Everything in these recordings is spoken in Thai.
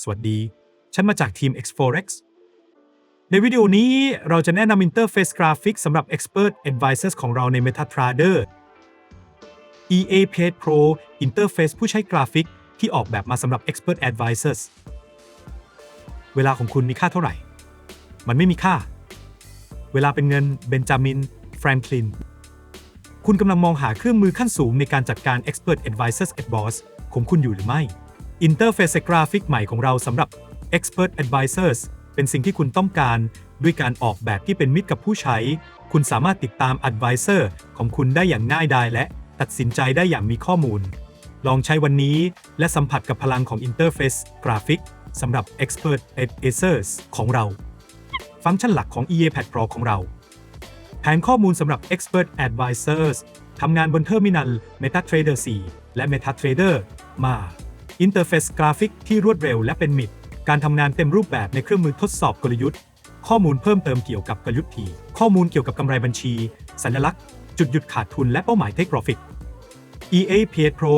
สวัสดี ฉันมาจากทีม Xforex ในวิดีโอนี้เราจะแนะนำ Interface Graphic สำหรับ Expert Advisors ของเราใน MetaTrader EA Page Pro Interface ผู้ใช้กราฟิกที่ออกแบบมาสำหรับ Expert Advisors เวลาของคุณมีค่าเท่าไหร่ มันไม่มีค่า เวลาเป็นเงินเบนจามิน แฟรงคลิน คุณกำลังมองหาเครื่องมือขั้นสูงในการจัดการ Expert Advisors at Boss ของคุณอยู่หรือไม่ Interface Graphic ใหม่ของเราสำหรับ Expert Advisors เป็นสิ่งที่คุณต้องการ ด้วยการออกแบบที่เป็นมิตรกับผู้ใช้ คุณสามารถติดตาม Advisor ของคุณได้อย่างง่ายดายและตัดสินใจได้อย่างมีข้อมูล ลองใช้วันนี้และสัมผัสกับพลังของ Interface Graphic สำหรับ Expert Advisors ของเรา ฟังก์ชันหลักของ EA Pad Pro ของเรา แผนข้อมูลสำหรับ Expert Advisors ทำงานบนเทอร์มินัล MetaTrader 4 และ MetaTrader มา Interface Graphic ที่รวดเร็วและเป็นมิตร การทำงานเต็มรูปแบบในเครื่องมือทดสอบกลยุทธ์ ข้อมูลเพิ่มเติมเกี่ยวกับกลยุทธ์ทีข้อมูลเกี่ยวกับกำไรบัญชี สัญลักษณ์ จุดหยุดขาดทุนและเป้าหมาย Take Profit EA p a Pro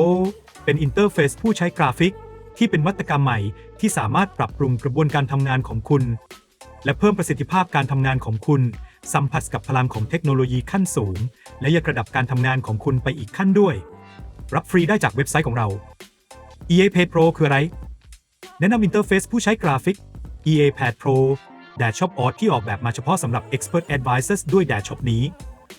เป็นอินเทอร์เฟซผู้ใช้กราฟิก ที่เป็นวัตกรรมใหม่ที่สามารถปรับปรุงกระบวนการทำงานของคุณ และเพิ่มประสิทธิภาพการทำงานของคุณ สัมผัสกับพลังของเทคโนโลยีขั้นสูง และยกระดับการทำงานของคุณไปอีกขั้นด้วย รับฟรีได้จากเว็บไซต์ของเรา EA Page Pro คืออะไร แนะนำอินเทอร์เฟซผู้ใช้กราฟิก EA Pad Pro Dashop o ที่ออกแบบมาเฉพาะสำหรับ Expert Advisors ด้วย Dashop นี้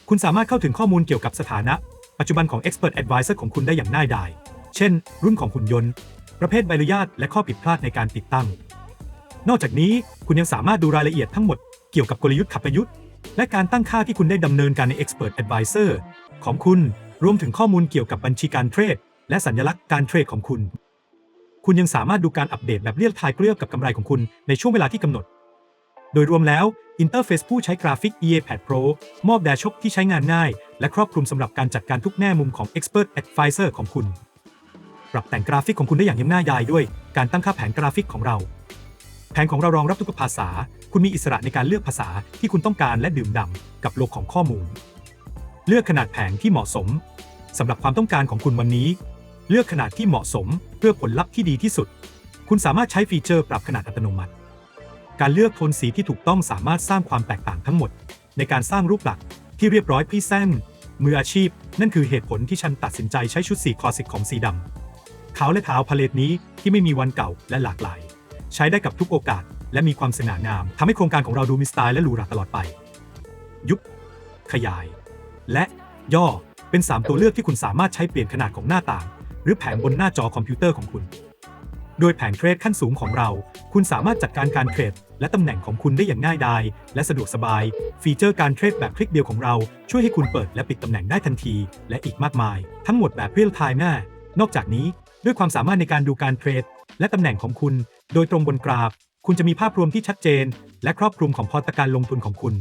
คุณสามารถเข้าถึงข้อมูลเกี่ยวกับสถานะ ปัจจุบันของ Expert Advisor ของคุณได้อย่างง่ายดาย เช่น รุ่นของหุ่นยนต์ ประเภทใบอนุญาต และข้อผิดพลาดในการติดตั้ง นอกจากนี้คุณยังสามารถดูรายละเอียดทั้งหมดเกี่ยวกับกลยุทธ์ขับประยุทธ์ และการตั้งค่าที่คุณได้ดำเนินการใน Expert Advisor ของคุณ รวมถึงข้อมูลเกี่ยวกับบัญชีการเทรด และสัญลักษณ์การเทรดของคุณ คุณยังสามารถดูการอัปเดตแบบเรียลไทม์เกี่ยวกับกำไรของคุณในช่วงเวลาที่กำหนด โดยรวมแล้วอินเทอร์เฟซผู้ใช้กราฟิก EA Pad Pro มอบแดชกที่ใช้งานง่าย และครอบคลุมสำหรับการจัดการทุกแง่มุมของ Expert Advisor ของคุณ ปรับแต่งกราฟิกของคุณได้อย่างง่ายดายด้วย การตั้งค่าแผนกราฟิกของเรา แผนของเรารองรับทุกภาษา คุณมีอิสระในการเลือกภาษาที่คุณต้องการและดื่มด่ำกับโลกของข้อมูล เลือกขนาดแผงที่เหมาะสมสำหรับความต้องการของคุณวันนี้ เลือกขนาดที่เหมาะสมเพื่อผลลัพธ์ที่ดีที่สุด คุณสามารถใช้ฟีเจอร์ปรับขนาดอัตโนมัติ การเลือกโทนสีที่ถูกต้องสามารถสร้างความแตกต่างทั้งหมด ในการสร้างรูปหลักที่เรียบร้อยพรีเซนมืออาชีพ นั่นคือเหตุผลที่ฉันตัดสินใจใช้ชุดสีคลาสสิกของสีดำขาวและขาวพาเลตนี้ที่ไม่มีวันเก่าและหลากหลาย ใช้ได้กับทุกโอกาส และมีความสง่างามทำให้โครงการของเราดูมีสไตล์และหรูหราตลอดไป ยุบ ขยาย และย่อเป็น 3 ตัวเลือกที่คุณสามารถใช้เปลี่ยนขนาดของหน้าต่าง หรือแผงบนหน้าจอคอมพิวเตอร์ของคุณ โดยแผงเทรดขั้นสูงของเรา คุณสามารถจัดการการเทรดและตำแหน่งของคุณได้อย่างง่ายดายและสะดวกสบาย ฟีเจอร์การเทรดแบบคลิกเดียวของเรา ช่วยให้คุณเปิดและปิดตำแหน่งได้ทันที และอีกมากมาย ทั้งหมดแบบเรียลไทม์แน่นอกจากนี้ ด้วยความสามารถในการดูการเทรดและตำแหน่งของคุณ โดยตรงบนกราฟ คุณจะมีภาพรวมที่ชัดเจน และครอบคลุมของพอร์ตการลงทุนของคุณ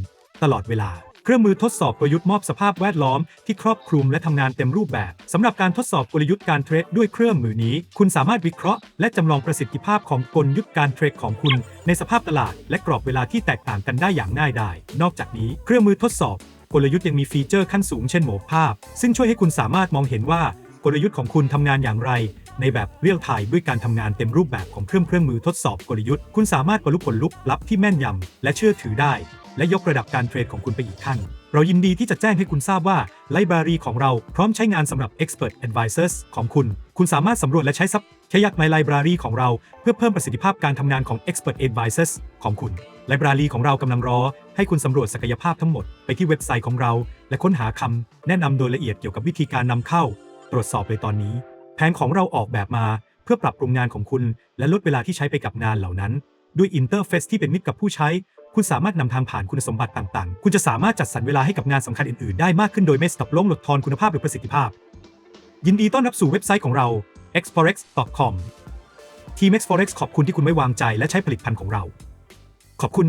ตลอดเวลา เครื่องมือทดสอบกลยุทธ์มอบสภาพแวดล้อมที่ครอบคลุมและทำงานเต็มรูปแบบสำหรับการทดสอบกลยุทธ์การเทรดด้วยเครื่องมือนี้ คุณสามารถวิเคราะห์และจำลองประสิทธิภาพของกลยุทธ์การเทรดของคุณ ในสภาพตลาด และกรอบเวลาที่แตกต่างกันได้อย่างง่ายดายนอกจากนี้เครื่องมือทดสอบกลยุทธ์ยังมีฟีเจอร์ขั้นสูงเช่นโหมดภาพ ซึ่งช่วยให้คุณสามารถมองเห็นว่ากลยุทธ์ของคุณทำงานอย่างไร ในแบบเรียลไทม์ด้วยการทำงานเต็มรูปแบบของเครื่องเครื่องมือทดสอบกลยุทธ์ คุณสามารถบรรลุผลลัพธ์ที่แม่นยำและเชื่อถือได้ และยกระดับการเทรดของคุณไปอีกขั้น เรายินดีที่จะแจ้งให้คุณทราบว่าไลบรารีของเราพร้อมใช้งานสำหรับ Expert Advisors ของคุณ คุณสามารถสำรวจและใช้ซับแค่ยักในไลบรารีของเราเพื่อเพิ่มประสิทธิภาพการทำงานของ Expert Advisors ของคุณ ไลบรารีของเรากำลังรอ ให้คุณสำรวจศักยภาพทั้งหมดไปที่เว็บไซต์ของเรา และค้นหาคำแนะนำโดยละเอียดเกี่ยวกับวิธีการนำเข้า ตรวจสอบเลยตอนนี้ แผนของเราออกแบบมาเพื่อปรับปรุงงานของคุณ และลดเวลาที่ใช้ไปกับงานเหล่านั้น ด้วยอินเทอร์เฟซที่เป็นมิตรกับผู้ใช้ คุณสามารถนำทางผ่านคุณสมบัติต่างๆ คุณจะสามารถจัดสรรเวลาให้กับงานสำคัญอื่นๆ ได้มากขึ้นโดยไม่สต็อปลงลดทอนคุณภาพหรือประสิทธิภาพ ยินดีต้อนรับสู่เว็บไซต์ของเรา exporex.com ทีม exporex ขอบคุณที่คุณไว้วางใจและใช้ผลิตภัณฑ์ของเรา ขอบคุณ